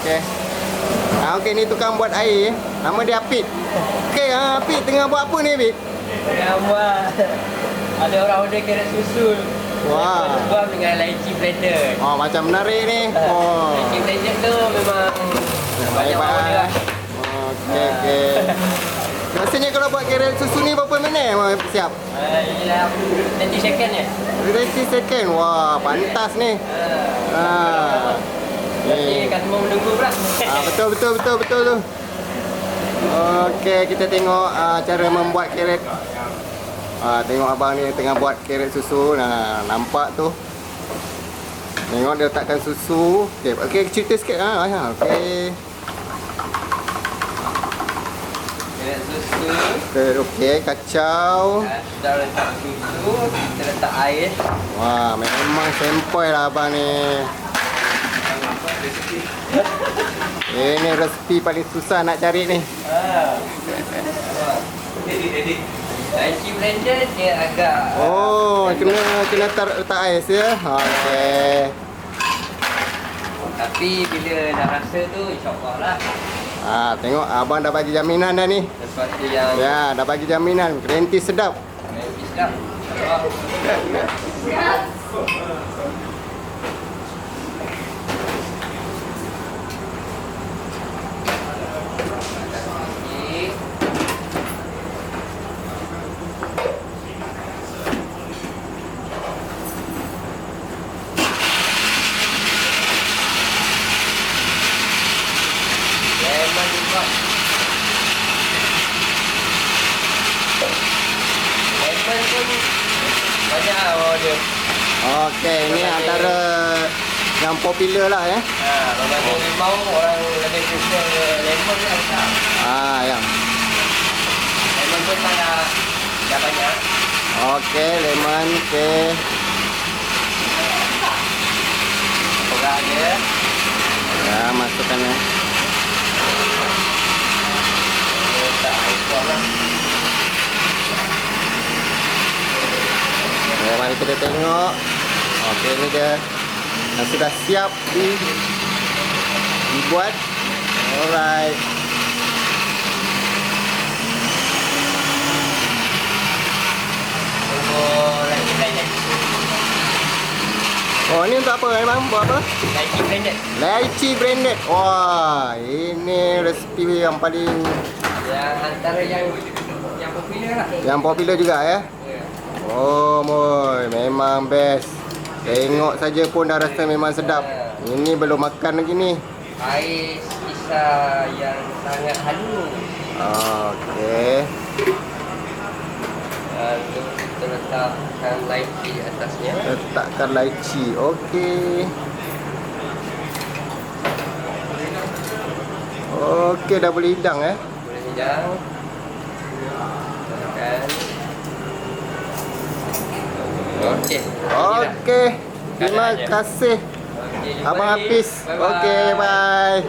okey. Ah, okey ni tukang buat air. Nama dia Apit. Okey, ah, Apit tengah buat apa ni, Apit? Yang buat ada orang order carrot susu. Wah. Buat dengan lychee blender. Oh, macam menarik ni. Oh. Lychee blender tu memang banyak orang order lah. Okey, okey. Rasanya kalau buat kerel susu ni berapa minit siap? Ah, Ialah 30 second je. 30 second. Wah, pantas ni. Ah. Customer menunggu pula. Ah, betul betul betul betul tu. Okey, kita tengok ah, cara membuat kerek. Ah, tengok abang ni tengah buat kerek susu. Nah, nampak tu. Tengok dia letakkan susu. Okey, okey cerita sikit ah. ah, Okey. Carrot susu. Okey, okey, kacau. Sudah letak susu, kita letak air. Wah, memang sempoi lah abang ni. Ini resipi paling susah nak cari ni. Ah. Lychee blender dia agak Oh, kena kena tar, letak ais ya. Okey. Tapi bila dah rasa tu insyaAllah lah Ah, tengok abang dah bagi jaminan dah ni. Sesuatu yang Ya, dah bagi jaminan. Garanti sedap. Lebih sedap InsyaAllah Pun banyak lah orang order. Okey, ini antara yang popular lah ya. Ha, berbanding Oh. limau orang lebih prefer lemon lah tak. Ah, ya. Lemon pun tak dah, dah banyak. Okey, lemon, okey. Perak dia. Ya, masukkan ya. Letak air kuat lah. Ya, mari kita tengok. Okey, ini dia yang sudah siap di dibuat. Alright. Oh, ini untuk apa memang? Buat apa? Lagi blended. Lychee branded. Wah, ini resipi yang paling Yang antara yang yang popular lah. yang popular juga ya. Oh, moy, memang best. Tengok saja pun dah rasa memang sedap. Ini belum makan lagi ni. Air pisah yang sangat halus. Okey. Lalu kita letakkan lychee atasnya. Letakkan lychee. Okey. Okey, dah boleh hidang eh. Boleh hidang. Letakkan. Okey. Okey. Terima kasih Abang. Hafiz. Okey, bye.